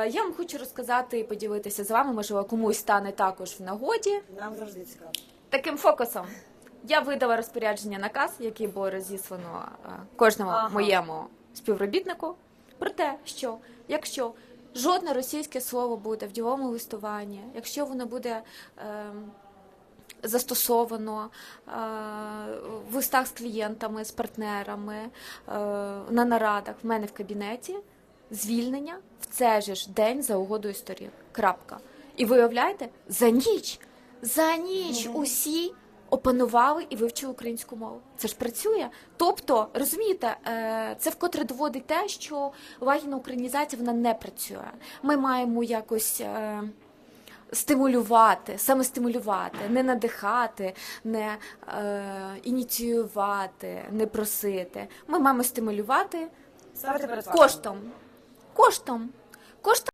Е, Я вам хочу розказати і поділитися з вами, можливо, комусь стане також в нагоді. Нам завжди цікаво. Таким фокусом я видала розпорядження наказ, який було розіслано е, кожному Ага. моєму співробітнику, про те, що якщо жодне російське слово буде в діловому листуванні, якщо воно буде ем, застосовано е, в листах з клієнтами, з партнерами, е, на нарадах в мене в кабінеті, звільнення в цей же ж день за угодою сторін. Крапка. І виявляєте, за ніч, за ніч усі опанували і вивчили українську мову. Це ж працює. Тобто, розумієте, е, це вкотре доводить те, що лагідна українізація вона не працює. Ми маємо якось. е, Стимулювати, саме стимулювати, не надихати, не е, ініціювати, не просити. Ми маємо стимулювати Ставити коштом. Коштом. Коштом